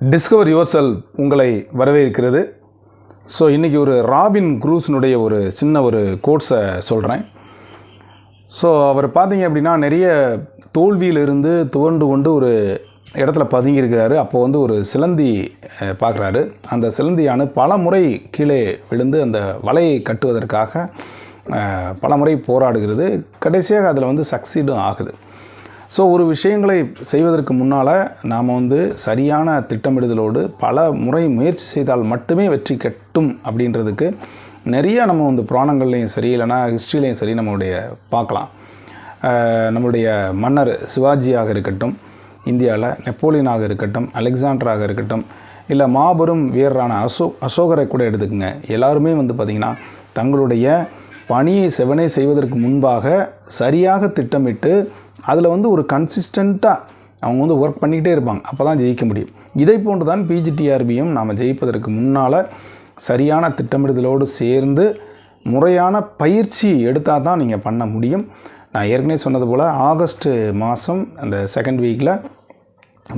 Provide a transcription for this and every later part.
Discover your செல் உங்களை வரவேற்கிறது. So இன்றைக்கி ஒரு ராபின் குரூஸினுடைய ஒரு சின்ன ஒரு கோட்ஸை சொல்கிறேன் ஸோ அவர் பார்த்தீங்க அப்படின்னா நிறைய தோல்வியிலிருந்து துவண்டு கொண்டு ஒரு இடத்துல பதுங்கியிருக்கிறாரு. அப்போ வந்து ஒரு சிலந்தி பார்க்குறாரு அந்த சிலந்தியானு பல முறை கீழே விழுந்து அந்த வலையை கட்டுவதற்காக பல முறை போராடுகிறது. கடைசியாக அதில் வந்து சக்சீடும் ஆகுது. ஸோ ஒரு விஷயங்களை செய்வதற்கு முன்னால் நாம் வந்து சரியான திட்டமிடுதலோடு பல முறை முயற்சி செய்தால் மட்டுமே வெற்றி கட்டும் அப்படின்றதுக்கு நிறைய நம்ம வந்து புராணங்கள்லையும் சரி இல்லைனா ஹிஸ்ட்ரிலையும் சரி நம்மளுடைய பார்க்கலாம். நம்மளுடைய மன்னர் சிவாஜியாக இருக்கட்டும் இந்தியாவில் நெப்போலியனாக இருக்கட்டும் அலெக்சாண்டராக இருக்கட்டும் இல்லை மாபெரும் வீரரான அசோ அசோகரை கூட எடுத்துக்கோங்க. எல்லாருமே வந்து பார்த்திங்கன்னா தங்களுடைய பணியை செவனே செய்வதற்கு முன்பாக சரியாக திட்டமிட்டு அதில் வந்து ஒரு கன்சிஸ்டண்ட்டாக அவங்க வந்து ஒர்க் பண்ணிக்கிட்டே இருப்பாங்க. அப்போ தான் ஜெயிக்க முடியும். இதை போன்று தான் பிஜிடிஆர்பியும் நாம் ஜெயிப்பதற்கு முன்னால் சரியான திட்டமிடுதலோடு சேர்ந்து முறையான பயிற்சி எடுத்தால் தான் நீங்கள் பண்ண முடியும். நான் ஏற்கனவே சொன்னது போல் ஆகஸ்ட் மாதம் அந்த செகண்ட் வீக்கில்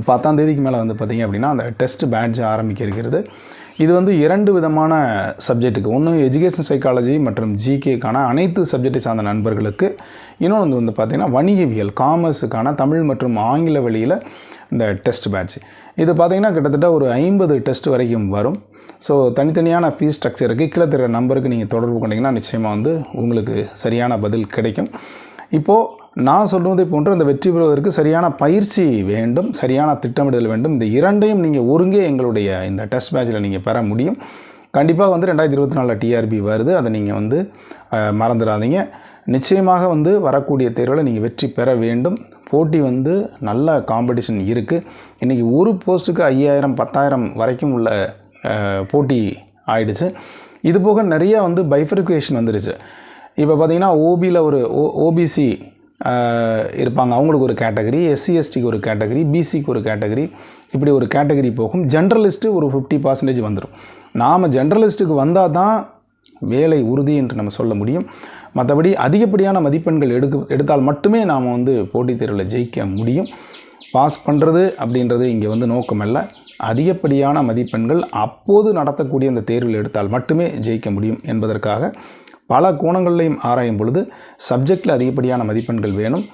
பத்தாம் தேதிக்கு மேலே வந்து பார்த்திங்க அப்படின்னா அந்த டெஸ்ட் பேட்ச் ஆரம்பிக்க இருக்கிறது. இது வந்து இரண்டு விதமான சப்ஜெக்ட்டுக்கு ஒன்று எஜுகேஷன் சைக்காலஜி மற்றும் ஜிகேக்கான அனைத்து சப்ஜெக்டை சார்ந்த நண்பர்களுக்கு. இன்னொன்று வந்து பார்த்திங்கன்னா வணிகவியல் காமர்ஸுக்கான தமிழ் மற்றும் ஆங்கில வழியில் இந்த டெஸ்ட் பேட்ச் இது பார்த்திங்கன்னா கிட்டத்தட்ட ஒரு ஐம்பது டெஸ்ட் வரைக்கும் வரும். ஸோ தனித்தனியான ஃபீஸ் ஸ்ட்ரக்சருக்கு கீழே தெரிகிற நம்பருக்கு நீங்கள் தொடர்பு கொண்டீங்கன்னா நிச்சயமாக வந்து உங்களுக்கு சரியான பதில் கிடைக்கும். இப்போது நான் சொல்வதை போன்று இந்த வெற்றி பெறுவதற்கு சரியான பயிற்சி வேண்டும் சரியான திட்டமிடல் வேண்டும். இந்த இரண்டையும் நீங்கள் ஒருங்கே எங்களுடைய இந்த டெஸ்ட் பேட்சில் நீங்கள் பெற முடியும். கண்டிப்பாக வந்து ரெண்டாயிரத்தி இருபத்தி நாலில் டிஆர்பி வருது. அதை நீங்கள் வந்து மறந்துடாதீங்க. நிச்சயமாக வந்து வரக்கூடிய தேர்வில் நீங்கள் வெற்றி பெற வேண்டும். போட்டி வந்து நல்ல காம்படிஷன் இருக்குது இன்றைக்கி ஒரு போஸ்ட்டுக்கு ஐயாயிரம் பத்தாயிரம் வரைக்கும் உள்ள போட்டி ஆயிடுச்சு. இது போக நிறைய வந்து பைஃபரிகேஷன் வந்துருச்சு. இப்போ பார்த்திங்கன்னா ஓபியில் ஒரு ஓ ஓபிசி இருப்பாங்க. அவங்களுக்கு ஒரு கேட்டகரி எஸ்சி எஸ்டிக்கு ஒரு கேட்டகரி பிசிக்கு ஒரு கேட்டகரி இப்படி ஒரு கேட்டகரி போகும். ஜென்ரலிஸ்ட்டு ஒரு ஃபிஃப்டி பர்சன்டேஜ் வந்துடும் நாம் ஜென்ரலிஸ்ட்டுக்கு வந்தால் தான் வேலை உறுதி என்று நம்ம சொல்ல முடியும். மற்றபடி அதிகப்படியான மதிப்பெண்கள் எடுக்க எடுத்தால் மட்டுமே நாம் வந்து போட்டித் தேர்வில் ஜெயிக்க முடியும். பாஸ் பண்ணுறது அப்படின்றது இங்கே வந்து நோக்கம் அதிகப்படியான மதிப்பெண்கள் அப்போது நடத்தக்கூடிய அந்த தேர்வில் எடுத்தால் மட்டுமே ஜெயிக்க முடியும் என்பதற்காக பல கோணங்கள்லையும் ஆராயும் பொழுது சப்ஜெக்டில் அதிகப்படியான மதிப்பெண்கள் வேணும்.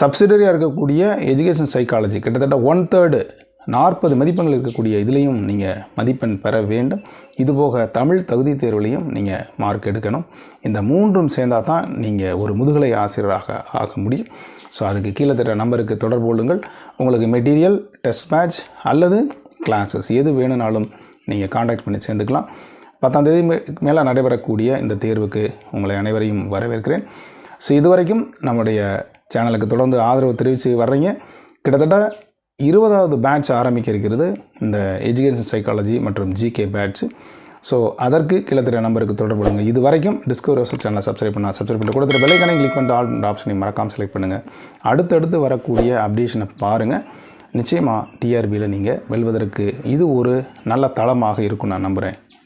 சப்சிடரியாக இருக்கக்கூடிய எஜுகேஷன் சைக்காலஜி கிட்டத்தட்ட ஒன் தேர்டு நாற்பது மதிப்பெண்கள் இருக்கக்கூடிய இதுலேயும் நீங்கள் மதிப்பெண் பெற வேண்டும். இதுபோக தமிழ் தகுதி தேர்வுலையும் நீங்கள் மார்க் எடுக்கணும். இந்த மூன்றும் சேர்ந்தால் தான் நீங்கள் ஒரு முதுகலை ஆசிரியராக ஆக முடியும். ஸோ அதுக்கு கீழே தர நம்பருக்கு தொடர்பு கொள்ளுங்கள். உங்களுக்கு மெட்டீரியல் டெஸ்ட் மேட்ச் அல்லது கிளாஸஸ் எது வேணும்னாலும் நீங்கள் காண்டாக்ட் பண்ணி சேர்ந்துக்கலாம். பத்தாம் தேதி மேலே நடைபெறக்கூடிய இந்த தேர்வுக்கு உங்களை அனைவரையும் வரவேற்கிறேன். ஸோ இதுவரைக்கும் நம்முடைய சேனலுக்கு தொடர்ந்து ஆதரவு தெரிவித்து வர்றீங்க. கிட்டத்தட்ட இருபதாவது பேட்ச் ஆரம்பிக்க இருக்கிறது இந்த எஜுகேஷன் சைக்காலஜி மற்றும் ஜிகே பேட்ச் ஸோ அதற்கு கீழே நம்பருக்கு தொடர்புடுங்க இது வரைக்கும் டிஸ்கவரி ஹவுஸ் சேனலை சப்ஸ்கிரைப் பண்ணால் சப்ஸ்கிரைப் பண்ணி கொடுத்துட்டு பெல்லைக்கானே கிளிக் பண்ணிட்டு ஆல் ஆப்ஷனை மறக்காமல் செலக்ட் பண்ணுங்கள் அடுத்தடுத்து வரக்கூடிய அப்டேஷனை பாருங்கள் நிச்சயமாக டிஆர்பியில் நீங்கள் வெல்வதற்கு இது ஒரு நல்ல தளமாக இருக்கும் நான் நம்புகிறேன்